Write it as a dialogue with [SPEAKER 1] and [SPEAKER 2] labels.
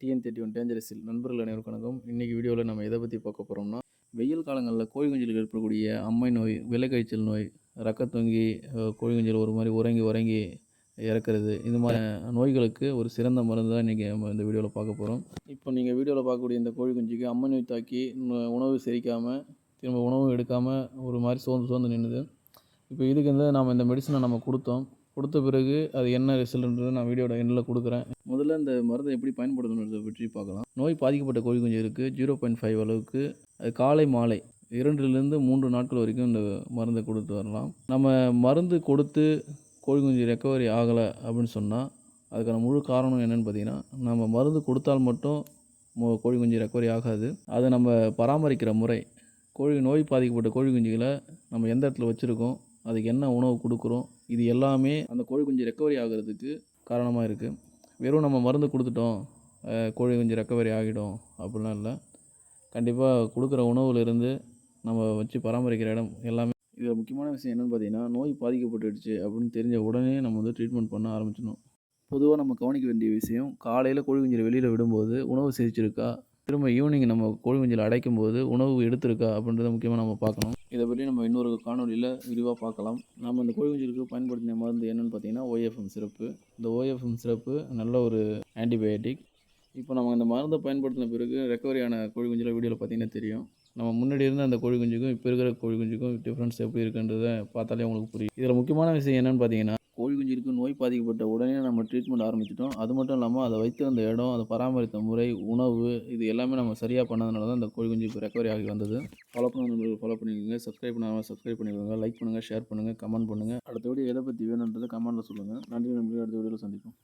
[SPEAKER 1] TN thirty one டேஞ்சரஸில் நண்பர்கள் அனைவருக்கும் வணக்கம். இன்றைக்கி வீடியோவில் நம்ம எதை பற்றி பார்க்க போகிறோம்னா வெயில் காலங்களில் கோழி குஞ்சுகளுக்கு ஏற்படக்கூடிய அம்மை நோய் வெள்ளைக்காய்ச்சல் நோய் ரக்க தொங்கி கோழி குஞ்சுகள் ஒரு மாதிரி உறங்கி உறங்கி இறக்குறது இந்த மாதிரி நோய்களுக்கு ஒரு சிறந்த மருந்து தான் இன்றைக்கி நம்ம இந்த வீடியோவில் பார்க்க போகிறோம் இப்போ நீங்கள் வீடியோவில் பார்க்கக்கூடிய இந்த கோழி குஞ்சுக்கு அம்மை நோய் தாக்கி உணவு செரிக்காமல் திரும்ப உணவு எடுக்காமல் ஒரு மாதிரி சோர்ந்து சோர்ந்து நின்றுது இப்போ இதுக்கு வந்து நம்ம இந்த மெடிசனை நம்ம கொடுத்தோம். கொடுத்த பிறகு அது என்ன ரிசல்ட்ன்றது நான் வீடியோட எண்ணில் கொடுக்குறேன். முதல்ல இந்த மருந்தை எப்படி பயன்படுத்தணுன்றதை பற்றி பார்க்கலாம். நோய் பாதிக்கப்பட்ட கோழி குஞ்சு இருக்குது ஜீரோ பாயிண்ட் ஃபைவ் அளவுக்கு. அது காலை மாலை இரண்டுலேருந்து மூன்று நாட்கள் வரைக்கும் இந்த மருந்தை கொடுத்து வரலாம். நம்ம மருந்து கொடுத்து கோழி குஞ்சு ரெக்கவரி ஆகலை அப்படின்னு சொன்னால் அதுக்கான முழு காரணம் என்னென்னு பார்த்தீங்கன்னா நம்ம மருந்து கொடுத்தால் மட்டும் கோழி குஞ்சு ரெக்கவரி ஆகாது. அதை நம்ம பராமரிக்கிற முறை கோழி நோய் பாதிக்கப்பட்ட கோழி குஞ்சுகளை நம்ம எந்த இடத்துல வச்சுருக்கோம் அதுக்கு என்ன உணவு கொடுக்குறோம் இது எல்லாமே அந்த கோழி குஞ்சு ரெக்கவரி ஆகிறதுக்கு காரணமாக இருக்குது வெறும் நம்ம மருந்து கொடுத்துட்டோம் கோழி குஞ்சு ரெக்கவரி ஆகிடும் அப்படிலாம் இல்லை. கண்டிப்பாக கொடுக்குற உணவுலேருந்து நம்ம வச்சு பராமரிக்கிற இடம் எல்லாமே. இதில் முக்கியமான விஷயம் என்னென்னு பார்த்தீங்கன்னா நோய் பாதிக்கப்பட்டுடுச்சு அப்படின்னு தெரிஞ்ச உடனே நம்ம வந்து ட்ரீட்மெண்ட் பண்ண ஆரம்பிச்சிடணும். பொதுவாக நம்ம கவனிக்க வேண்டிய விஷயம் காலையில் கோழி குஞ்சில் வெளியில் விடும்போது உணவு செரிச்சிருக்கா திரும்ப ஈவினிங் நம்ம கோழி குஞ்சில் அடைக்கும் போது உணவு எடுத்திருக்கா அப்படின்றத முக்கியமாக நம்ம பார்க்கணும். இதை பற்றி நம்ம இன்னொரு காணொலியில் விரிவாக பார்க்கலாம். நம்ம இந்த கோழி குஞ்சுக்கு பயன்படுத்தின மருந்து என்னென்னு பார்த்தீங்கன்னா ஓஎஃப்எம் சிறப்பு இந்த ஓஎஃப்எம் சிறப்பு நல்ல ஒரு ஆன்டிபயோட்டிக் இப்போ நம்ம இந்த மருந்தை பயன்படுத்தின பிறகு ரெக்கவரியான கோழி குஞ்சுல வீடியோவில் பார்த்தீங்கன்னா தெரியும். நம்ம முன்னாடி இருந்த அந்த கோழி குஞ்சுக்கும் இப்போ இருக்கிற கோழி குஞ்சுக்கும் டிஃப்ரென்ஸ் எப்படி இருக்குன்றதை பார்த்தாலே உங்களுக்கு புரியும். இதில் முக்கியமான விஷயம் என்னென்னு பார்த்தீங்கன்னா கோழி நோய் பாதிக்கப்பட்ட உடனே நம்ம ட்ரீட்மெண்ட் ஆரம்பிச்சிட்டோம். அது மட்டும் இல்லாமல் அதை வைத்திருந்த இடம் அதை பராமரித்த முறை உணவு இது எல்லாமே நம்ம சரியாக பண்ணதுனால தான் இந்த கோழி குஞ்சு இப்போ ரெக்கவரி ஆகி வந்தது. ஃபாலோ பண்ண நண்பர்கள் ஃபாலோ பண்ணிக்கோங்க. சப்ஸ்கிரைப் பண்ணாமல் சப்ஸ்கிரைப் பண்ணிக்கோங்க. லைக் பண்ணுங்கள் ஷேர் பண்ணுங்கள் கமெண்ட் பண்ணுங்கள் அடுத்த வீடியோ எதை பற்றி வேணுன்றதை கமெண்ட்டில் சொல்லுங்கள் நன்றி நன்றி அடுத்த வீடியோவில் சந்திப்போம்.